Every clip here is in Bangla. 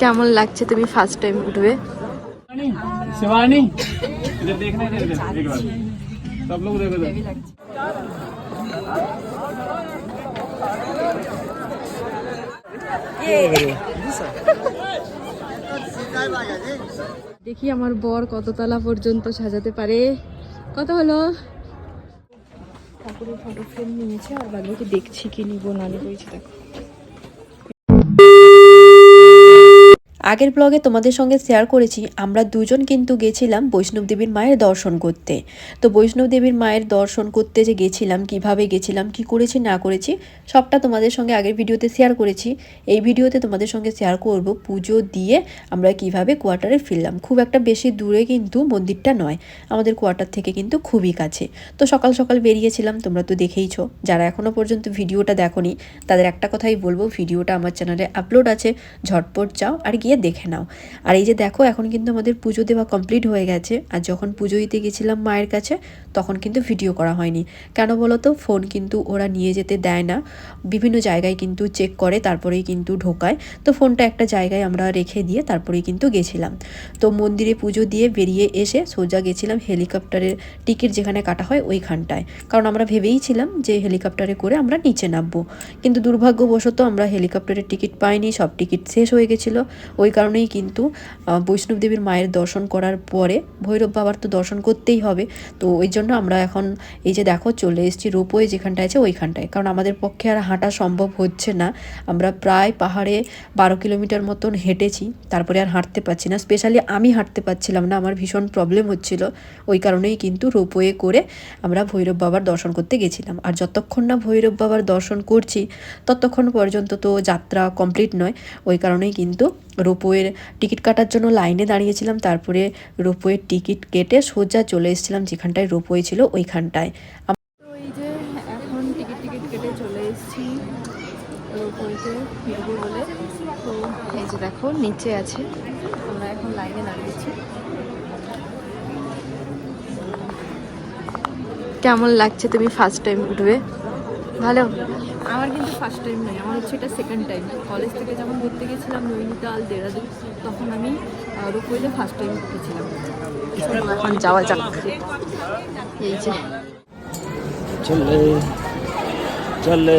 কেমন লাগছে তুমি ফার্স্ট টাইম উঠবে? দেখি আমার বর কততলা পর্যন্ত সাজাতে পারে। কত হলো? ঠাকুরের ফটো ফ্রেম নিয়েছে আর বাদবাকি দেখছি কি নিব না নিব দেখো। আগের ব্লগে তোমাদের সঙ্গে শেয়ার করেছি, আমরা দুজন কিন্তু গেছিলাম বৈষ্ণব দেবীর মায়ের দর্শন করতে। তো বৈষ্ণব দেবীর মায়ের দর্শন করতে যে গেছিলাম, কীভাবে গেছিলাম, কি করেছি, না করেছি, সবটা তোমাদের সঙ্গে আগের ভিডিওতে শেয়ার করেছি। এই ভিডিওতে তোমাদের সঙ্গে শেয়ার করব পুজো দিয়ে আমরা কীভাবে কোয়ার্টারে ফিরলাম। খুব একটা বেশি দূরে কিন্তু মন্দিরটা নয়, আমাদের কোয়ার্টার থেকে কিন্তু খুবই কাছে। তো সকাল সকাল বেরিয়েছিলাম, তোমরা তো দেখেইছো, যারা এখনও পর্যন্ত ভিডিওটা দেখোনি, তাদের একটা কথাই বলব, ভিডিওটা আমার চ্যানেলে আপলোড আছে, ঝটপট যাও, আর গিয়ে দেখে নাও। আর এই যে দেখো, এখন কিন্তু আমাদের পুজো দেওয়া কমপ্লিট হয়ে গেছে। আর যখন পুজো দিতে গেছিলাম মায়ের কাছে, তখন কিন্তু ভিডিও করা হয়নি। কেন বলো তো ফোন কিন্তু ওরা নিয়ে যেতে দেয় না। বিভিন্ন জায়গায় কিন্তু চেক করে, তারপরেই কিন্তু ঢোকায়। তো ফোনটা একটা জায়গায় আমরা রেখে দিয়ে তারপরেই কিন্তু গেছিলাম। তো মন্দিরে পুজো দিয়ে বেরিয়ে এসে সোজা গেছিলাম হেলিকপ্টারের টিকিট যেখানে কাটা হয় ওইখানটায়। কারণ আমরা ভেবেই ছিলাম যে হেলিকপ্টারে করে আমরা নিচে নামবো। কিন্তু দুর্ভাগ্যবশত আমরা হেলিকপ্টারের টিকিট পাইনি, সব টিকিট শেষ হয়ে গেছিল। ওই কারণেই কিন্তু বৈষ্ণবদেবীর মায়ের দর্শন করার পরে ভৈরব বাবার তো দর্শন করতেই হবে। তো ওই জন্য আমরা এখন এই যে দেখো চলে এসেছি রোপওয়ে যেখানটা আছে ওইখানটায়। কারণ আমাদের পক্ষে আর হাঁটা সম্ভব হচ্ছে না। আমরা প্রায় পাহাড়ে বারো কিলোমিটার মতন হেঁটেছি, তারপরে আর হাঁটতে পারছি না। স্পেশালি আমি হাঁটতে পারছিলাম না, আমার ভীষণ প্রবলেম হচ্ছিল। ওই কারণেই কিন্তু রোপওয়ে করে আমরা ভৈরব বাবার দর্শন করতে গেছিলাম। আর যতক্ষণ না ভৈরব বাবার দর্শন করছি, ততক্ষণ পর্যন্ত তো যাত্রা কমপ্লিট নয়। ওই কারণেই কিন্তু রোপওয়ের টিকিট কাটার জন্য লাইনে দাঁড়িয়েছিলাম। তারপরে রোপওয়ের টিকিট কেটে সোজা চলে এসেছিলাম, যেখানটায় রোপওয়ে ছিল ওইখানটায়। যে নিচে আছে। আমরা এখন লাইনে দাঁড়িয়েছি। কেমন লাগছে? তুমি ফার্স্ট টাইম উঠবে। ভালো? আমার কিন্তু ফার্স্ট টাইম নয় আমার হচ্ছে এটা সেকেন্ড টাইম কলেজ থেকে যখন ঘুরতে গেছিলাম নৈনিতাল দেরাদুন তখন আমি রোপওয়েতে ফার্স্ট টাইম উঠেছিলাম চলো এখন যাওয়া যাক এই যে चले चले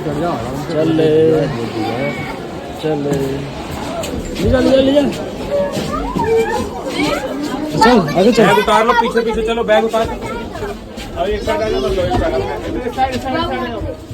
चले चले ले जा ले जा ले जा चल आगे चल बैग उतार लो पीछे पीछे चलो बैग उतार अब एक साइड आ जाओ मतलब एक साइड एक साइड साइड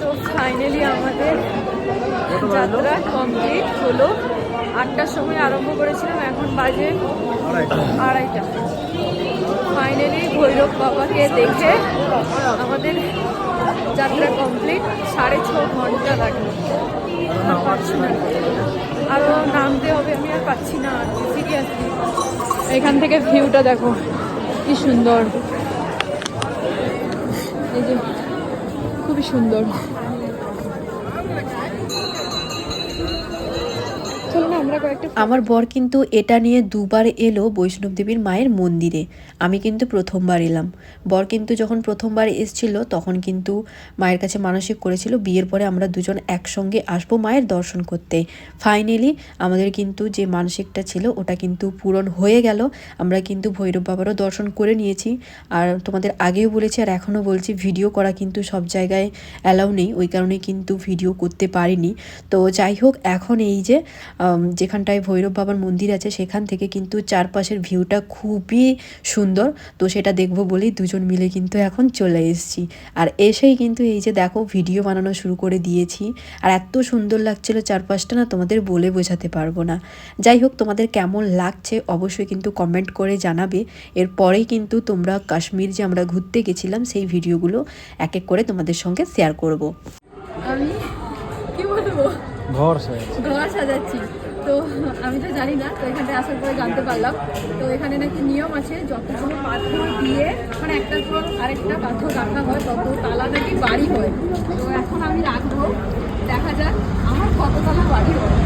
তো ফাইনালি আমাদের যাত্রা কমপ্লিট হলো। আটটার সময় আরম্ভ করেছিলাম, এখন বাজে আড়াইটা। ফাইনালি ভৈরব বাবাকে দেখে আমাদের যাত্রা কমপ্লিট সাড়ে ছ ঘণ্টা লাগল। আর আরও নামতে হবে, আমি আর পাচ্ছি না সিরিয়াসলি এখান থেকে ভিউটা দেখো, কি সুন্দর। এই যে খুবই সুন্দর। আমরা বর কিন্তু এটা নিয়ে দুবার এলো বৈষ্ণব দেবীর মায়ের মন্দিরে। আমি কিন্তু প্রথমবার এলাম। বর কিন্তু যখন প্রথমবার এসছিল, তখন কিন্তু মায়ের কাছে মানসিক করেছিল, বিয়ের পরে আমরা দুজন একসঙ্গে আসব মায়ের দর্শন করতে। ফাইনালি আমাদের কিন্তু যে মানসিকটা ছিল, ওটা কিন্তু পূরণ হয়ে গেল। আমরা কিন্তু ভৈরব বাবারও দর্শন করে নিয়েছি। আর তোমাদের আগেও বলেছি আর এখনও বলছি, ভিডিও করা কিন্তু সব জায়গায় অ্যালাউ নেই। ওই কারণে কিন্তু ভিডিও করতে পারিনি। তো যাই হোক, এখন এই যে যেখানটায় ভৈরব বাবার মন্দির আছে সেখান থেকে কিন্তু চারপাশের ভিউটা খুবই সুন্দর। তো সেটা দেখব বলেই দুজন মিলে কিন্তু এখন চলে এসেছি। আর এসেই কিন্তু এই যে দেখো ভিডিও বানানো শুরু করে দিয়েছি। আর এত সুন্দর লাগছিল চারপাশটা না তোমাদের বলে বোঝাতে পারব না। যাই হোক তোমাদের কেমন লাগছে অবশ্যই কিন্তু কমেন্ট করে জানাবে। এরপরেই কিন্তু তোমরা কাশ্মীর যে আমরা ঘুরতে গেছিলাম সেই ভিডিওগুলো এক এক করে তোমাদের সঙ্গে শেয়ার করব। আমি? কি বলব? ঘর সে ঘর সাজাচ্ছি। তো আমি তো জানি না, তো এখানটায় আসার পরে জানতে পারলাম। তো এখানে নাকি নিয়ম আছে, যতগুলো পাথর দিয়ে মানে একটার পর আরেকটা পাথর রাখা হয় তত তালা নাকি বাড়ি হয়। তো এখন আমি রাখব, দেখা যাক আমার কত তালা বাড়ি হয়।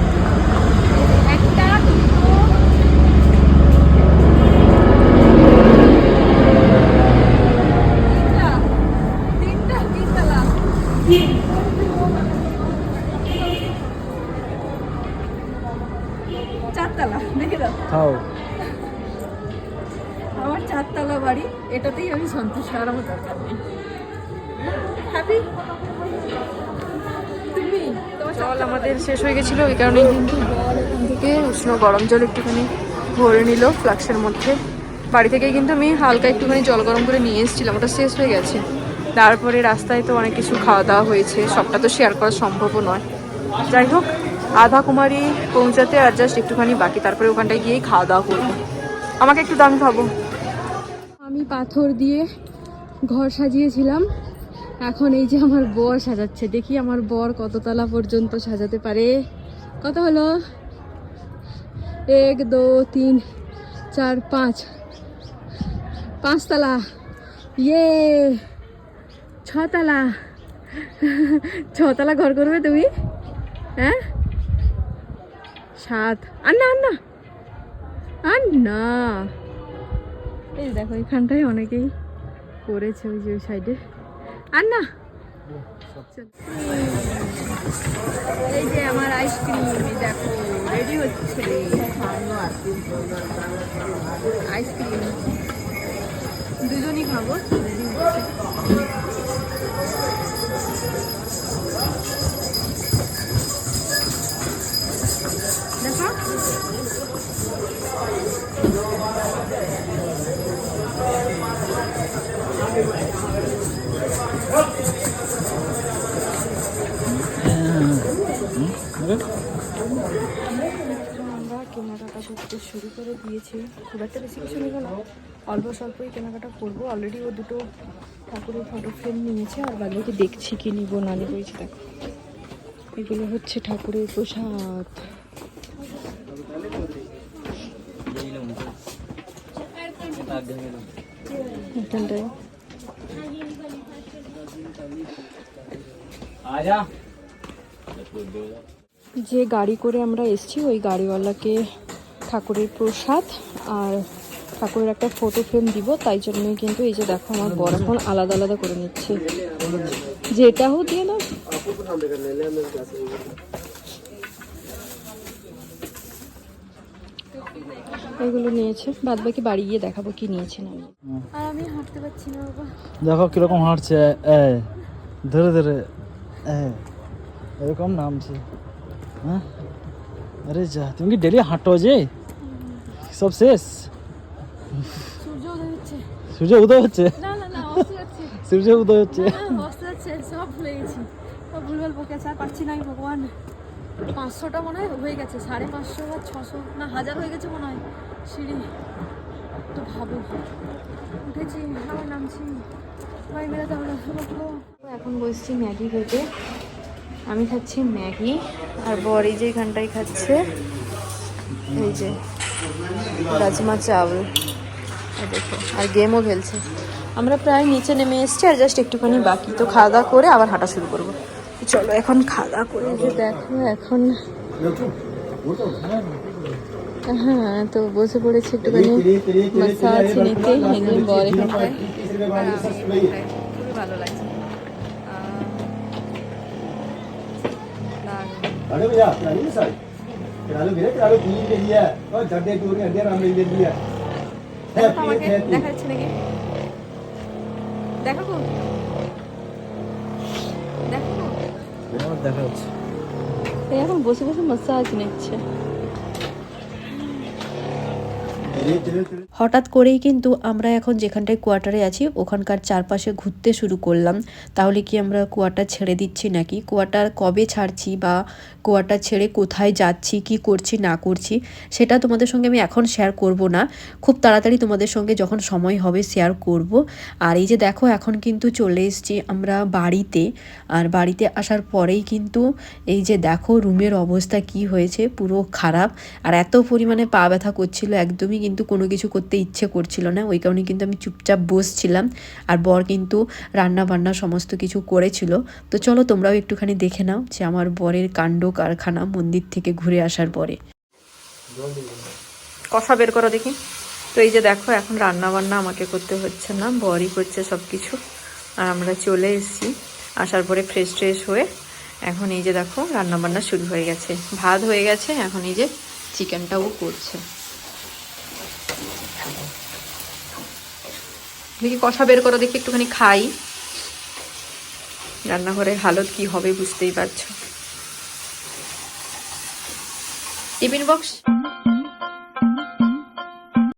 একটা, দুটো, তিনটা তিনটা, তিনতলা। সন্তুষ্ট আর দরকার নেই। হ্যাপি জল আমাদের শেষ হয়ে গেছিল ওই কারণে কিন্তু এখান থেকে উষ্ণ গরম জল একটুখানি ভরে নিল ফ্লাক্সের মধ্যে। বাড়ি থেকে কিন্তু আমি হালকা একটুখানি জল গরম করে নিয়ে এসেছিলাম ওটা শেষ হয়ে গেছে। তারপরে রাস্তায় তো অনেক কিছু খাওয়া দাওয়া হয়েছে সবটা তো শেয়ার করা সম্ভবও নয়। যাই হোক আধা কুমারী পৌঁছাতে আর জাস্ট একটুখানি বাকি তারপরে ওখানটায় গিয়েই খাওয়া দাওয়া করব। আমাকে একটু দাম খাব। আমি পাথর দিয়ে ঘর সাজিয়েছিলাম। এখন এই যে আমার বর সাজাচ্ছে। দেখি আমার বর কততলা পর্যন্ত সাজাতে পারে। কত হলো? এক, দো, তিন, চার, পাঁচ। পাঁচতলা। ইয়ে! ছতলা। ছতলা ঘর করবে তুমি? হ্যাঁ? সাত। আর না আর না আর না এই দেখো, এখানটায় অনেকেই করেছে ওই যে ওই সাইডে। আর না এই যে আমার আইসক্রিম দেখো রেডি হচ্ছে। আইসক্রিম। দুজনই খাব। কেনাকাটা করতে শুরু করে দিয়েছি। খুব একটা বেশি কিছু নেব না। অল্প স্বল্পই কেনাকাটা করব। অলরেডি ও দুটো ঠাকুরের ফটো ফ্রেম নিয়েছে, আর বাকিকে দেখছি কি নিব, না নিব, এই দেখো। এগুলো হচ্ছে ঠাকুরের প্রসাদ। आजा যে গাড়ি করে আমরা এসেছি ওই গাড়িওয়ালাকে ঠাকুরের প্রসাদ আর ঠাকুরের একটা ফটো ফ্রেম দিব। তাই জন্যই কিন্তু এই যে দেখো আমার বড় এখন আলাদা আলাদা করে নিচ্ছে। যেটা হোক দিয়ে না এগুলো নিয়েছে। বাদ বাকি বাড়ি গিয়ে দেখাবো কি নিয়েছে না আর আমি হাঁটতে পারছি না বাবা। দেখো কীরকম হাঁটছে এ ধরে ধরে এ এরকম নামছে। হ্যাঁ আরে যা তুমি কি ডেলি হাঁটো যে সব শেষ সূর্য উদয় হচ্ছে সূর্য উদয় হচ্ছে না না না অস্ত যাচ্ছে সূর্য উদয় হচ্ছে হ্যাঁ অস্ত যাচ্ছে সব ভুলে গেছি সব ভুলভাল বকে আছে আর পাচ্ছি না আমি ভগবান পাঁচশোটা মনে হয় হয়ে গেছে সাড়ে পাঁচশো বা ছশো না হাজার হয়ে গেছে মনে হয় সিঁড়ি তো ভাবো উঠেছি নামছি এখন বসছি ম্যাগি খেতে। আমি খাচ্ছি ম্যাগি আর বর এই যে এখানটাই খাচ্ছে, এই যে রাজমা চাউল। দেখো, আর গেমও খেলছে। আমরা প্রায় নিচে নেমে এসেছি আর জাস্ট একটুখানি বাকি। তো খাওয়া দাওয়া করে আবার হাঁটা শুরু করব। চলো এখন খাওয়া দাওয়া করে যে দেখো এখন হ্যাঁ তো বসে পড়েছি একটুখানি মাসাজ নিতে হেঁটে বর এখানটায় ভালো লাগছে। அனுமையா அனுமதி சார் கிடாலு வீரே கிடாலு தீ வெளிய ஓ ஜட்டே டூரி அண்டே ராம் வெளிய வெளிய দেখাচ্ছে নাকি দেখো দেখো দেখা হচ্ছে এখন বসে বসে মাসাজ নিচ্ছে হঠাৎ করেই কিন্তু আমরা এখন যেখানটায় কোয়ার্টারে আছি, ওখানকার চারপাশে ঘুরতে শুরু করলাম। তাহলে কি আমরা কোয়ার্টার ছেড়ে দিচ্ছি নাকি? কোয়ার্টার কবে ছাড়ছি বা কোয়ার্টার ছেড়ে কোথায় যাচ্ছি, কি করছি, না করছি, সেটা তোমাদের সঙ্গে আমি এখন শেয়ার করব না। খুব তাড়াতাড়ি তোমাদের সঙ্গে যখন সময় হবে শেয়ার করব। আর এই যে দেখো, এখন কিন্তু চলে এসছি আমরা বাড়িতে। আর বাড়িতে আসার পরেই কিন্তু এই যে দেখো, রুমের অবস্থা কি হয়েছে, পুরো খারাপ। আর এত পরিমাণে পা ব্যথা করছিল, একদমই কিন্তু কোনো কিছু করতে ইচ্ছে করছিল না। ওই কারণে কিন্তু আমি চুপচাপ বসছিলাম আর বর কিন্তু রান্না বান্না সমস্ত কিছু করেছিল। তো চলো তোমরাও একটুখানি দেখে নাও যে আমার বরের কাণ্ড কারখানা মন্দির থেকে ঘুরে আসার পরে। কষা বের করো দেখি। তো এই যে দেখো, এখন রান্না বান্না আমাকে করতে হচ্ছে না, বরই করছে সব কিছু আর আমরা চলে এসেছি, আসার পরে ফ্রেশ ট্রেশ হয়ে এখন এই যে দেখো রান্না বান্না শুরু হয়ে গেছে। ভাত হয়ে গেছে, এখন এই যে চিকেনটাও করছে। দেখি কষা বের করো, দেখি একটুখানি খাই। রান্নাঘরের হালত কি হবে বুঝতেই পারছ। Tiffin box